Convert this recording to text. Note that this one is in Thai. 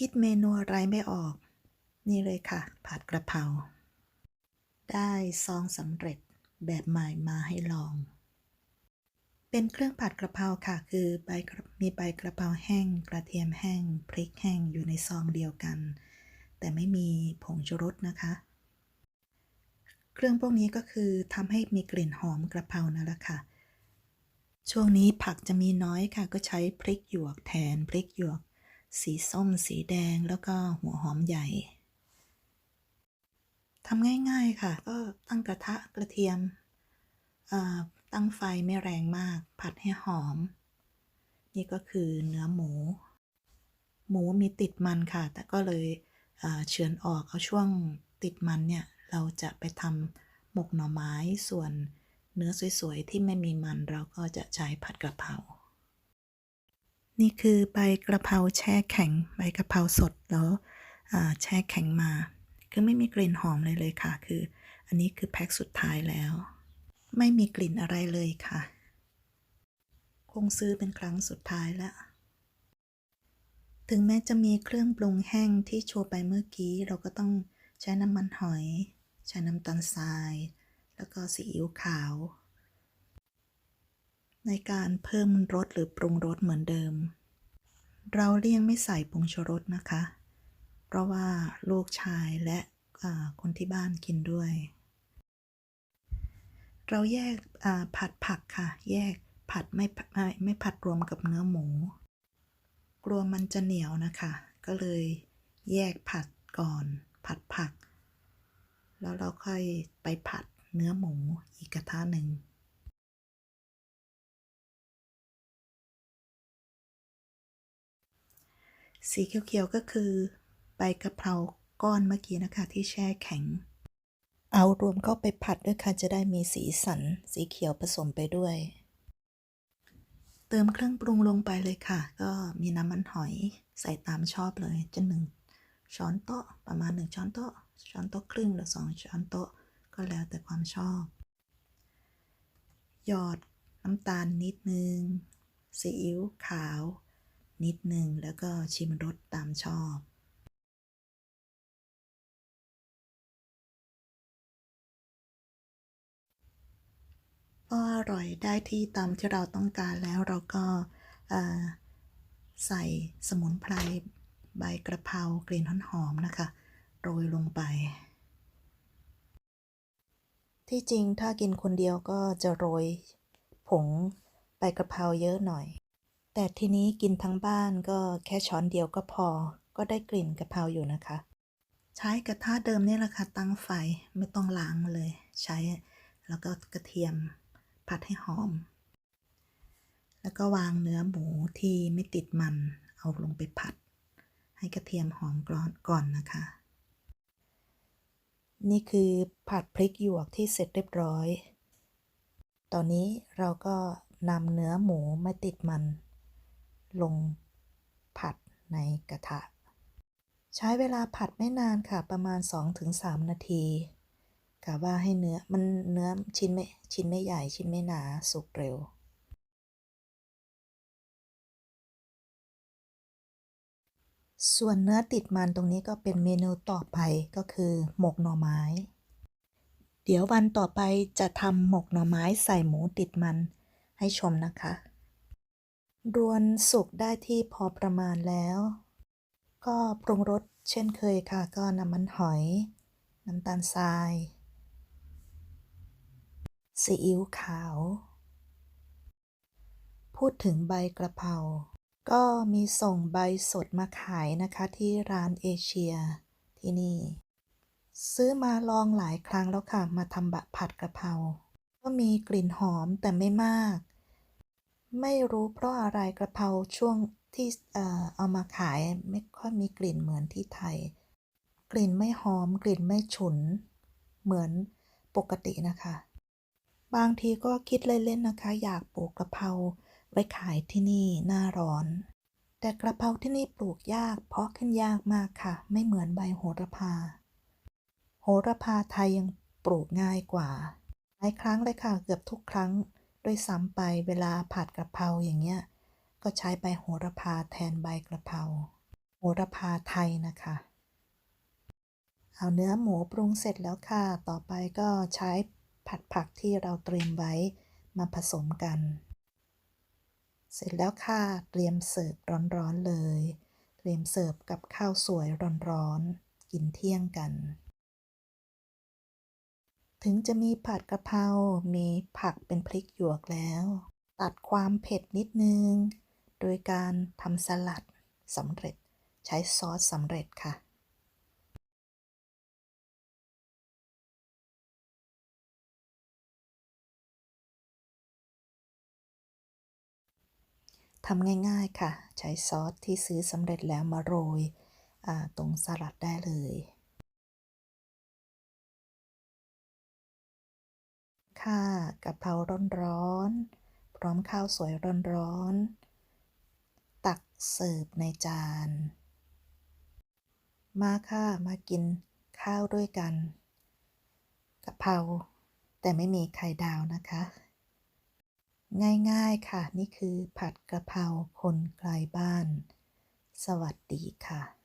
คิดเมนูอะไรไม่ออก นี่เลยค่ะ ผัดกระเพราได้ซองสำเร็จแบบใหม่มาให้ลอง เป็นเครื่องผัดกระเพราค่ะ คือใบมีใบกระเพราแห้ง กระเทียมแห้ง พริกแห้งอยู่ในซองเดียวกัน แต่ไม่มีผงชูรสนะคะ เครื่องพวกนี้ก็คือทำให้มีกลิ่นหอมกระเพรานั่นแหละค่ะ ช่วงนี้ผักจะมีน้อยค่ะ ก็ใช้พริกหยวกแทนพริกหยวก สีส้ม สีแดงแล้วก็หัวหอมใหญ่ทำง่ายๆค่ะ ก็ตั้งกระทะกระเทียม ตั้งไฟไม่แรงมาก ผัดให้หอม นี่ก็คือเนื้อหมู หมูมีติดมันค่ะ แต่ก็เลยเฉือนออกเอาช่วงติดมันเนี่ย เราจะไปทำหมกหน่อไม้ส่วนเนื้อสวยๆ ที่ไม่มีมันเราก็จะใช้ผัดกระเพรา นี่คือใบกระเพราแช่แข็ง ใบกระเพราสดแล้วแช่แข็งมา คือไม่มีกลิ่นหอมเลยเลยค่ะ คือ อันนี้คือแพ็คสุดท้ายแล้ว ไม่มีกลิ่นอะไรเลยค่ะ คงซื้อเป็นครั้งสุดท้ายแล้ว ถึงแม้จะมีเครื่องปรุงแห้งที่โชว์ไปเมื่อกี้ เราก็ต้องใช้น้ำมันหอย ใช้น้ำตาลทราย แล้วก็ซีอิ๊วขาว ในการเพิ่มรสหรือปรุงรสเหมือนเดิม เราเลี่ยงไม่ใส่ผงชูรสนะคะ เพราะว่าลูกชายและคนที่บ้านกินด้วย เราแยกผัดผักค่ะ แยกผัดไม่ไม่ไม่ผัดรวมกับเนื้อหมู กลัวมันจะเหนียวนะคะ ก็เลยแยกผัดก่อน ผัดผัก แล้วเราค่อยไปผัดเนื้อหมูอีกกระทะหนึ่ง สีเขียวๆก็คือ ใบกะเพราก้อนเมื่อกี้นะคะ ที่แช่แข็ง เอารวมเข้าไปผัดด้วยค่ะจะได้มีสีสัน สีเขียวผสมไปด้วย เติมเครื่องปรุงลงไปเลยค่ะ ก็มีน้ำมันหอยใส่ตามชอบเลยจะหนึ่งช้อนโต๊ะประมาณหนึ่งช้อนโต๊ะช้อนโต๊ะครึ่งหรือสองช้อนโต๊ะก็แล้วแต่ความชอบ หยอดน้ำตาลนิดนึงซีอิ๊วขาว นิดนึง แล้วก็ชิมรสตามชอบก็อร่อยได้ที่ตามที่เราต้องการแล้วเราก็ใส่สมุนไพรใบกระเพรากลิ่นหอมๆนะคะ โรยลงไป ที่จริงถ้ากินคนเดียวก็จะโรยผงใบกระเพราเยอะหน่อย แต่ทีนี้กินทั้งบ้านก็แค่ช้อนเดียวก็พอ ก็ได้กลิ่นกะเพราอยู่นะคะ ใช้กระทะเดิมนี่แหละค่ะตั้งไฟไม่ต้องล้างเลย ใช้แล้วก็กระเทียมผัดให้หอม แล้วก็วางเนื้อหมูที่ไม่ติดมัน เอาลงไปผัด ให้กระเทียมหอมก่อนก่อนนะคะ นี่คือผัดพริกหยวกที่เสร็จเรียบร้อย ตอนนี้เราก็นำเนื้อหมูไม่ติดมัน ลงผัดในกระทะ ใช้เวลาผัดไม่นานค่ะ ประมาณ 2-3 นาทีกะว่าให้เนื้อมันเนื้อชิ้นไม่ชิ้นไม่ใหญ่ชิ้นไม่หนาสุกเร็ว ส่วนเนื้อติดมันตรงนี้ก็เป็นเมนูต่อไปก็คือ หมกหน่อไม้ เดี๋ยววันต่อไปจะทำหมกหน่อไม้ใส่หมูติดมันให้ชมนะคะ รวนสุกได้ที่พอประมาณแล้ว ก็ปรุงรสเช่นเคยค่ะ ก็น้ำมันหอย น้ำตาลทรายซีอิ๊วขาว พูดถึงใบกระเพรา ก็มีส่งใบสดมาขายนะคะที่ร้านเอเชียที่นี่ ซื้อมาลองหลายครั้งแล้วค่ะ มาทำบะผัดกระเพรา ก็มีกลิ่นหอมแต่ไม่มาก ไม่รู้เพราะอะไรกระเพราช่วงที่เอามาขายไม่ค่อยมีกลิ่นเหมือนที่ไทย กลิ่นไม่หอมกลิ่นไม่ฉุน เหมือนปกตินะคะ บางทีก็คิดเล่นๆนะคะ อยากปลูกกระเพราไว้ขายที่นี่หน้าร้อน แต่กระเพราที่นี่ปลูกยากเพราะขึ้นยากมากค่ะ ไม่เหมือนใบโหระพา โหระพาไทยยังปลูกง่ายกว่าหลายครั้งเลยค่ะ เกือบทุกครั้ง ด้วยซ้ำไปเวลาผัดกระเพราอย่างเงี้ย ก็ใช้ใบโหระพาแทนใบกระเพราโหระพาไทยนะคะ เอาเนื้อหมูปรุงเสร็จแล้วค่ะ ต่อไปก็ใช้ผัดผักที่เราเตรียมไว้มาผสมกัน เสร็จแล้วค่ะ เตรียมเสิร์ฟร้อนๆเลย เตรียมเสิร์ฟกับข้าวสวยร้อนๆ กินเที่ยงกัน ถึงจะมีผัดกะเพรา มีผักเป็นพริกหยวกแล้ว ตัดความเผ็ดนิดนึง โดยการทำสลัดสำเร็จ ใช้ซอสสำเร็จค่ะ ทำง่ายๆค่ะ ใช้ซอสที่ซื้อสำเร็จแล้วมาโรยตรงสลัดได้เลย ค่ะกะเพราร้อนๆ พร้อมข้าวสวยร้อนๆ ตักเสิร์ฟในจาน มาค่ะมากินข้าวด้วยกันกะเพราแต่ไม่มีไข่ดาวนะคะ ง่ายๆค่ะ นี่คือผัดกะเพราคนไกลบ้าน สวัสดีค่ะ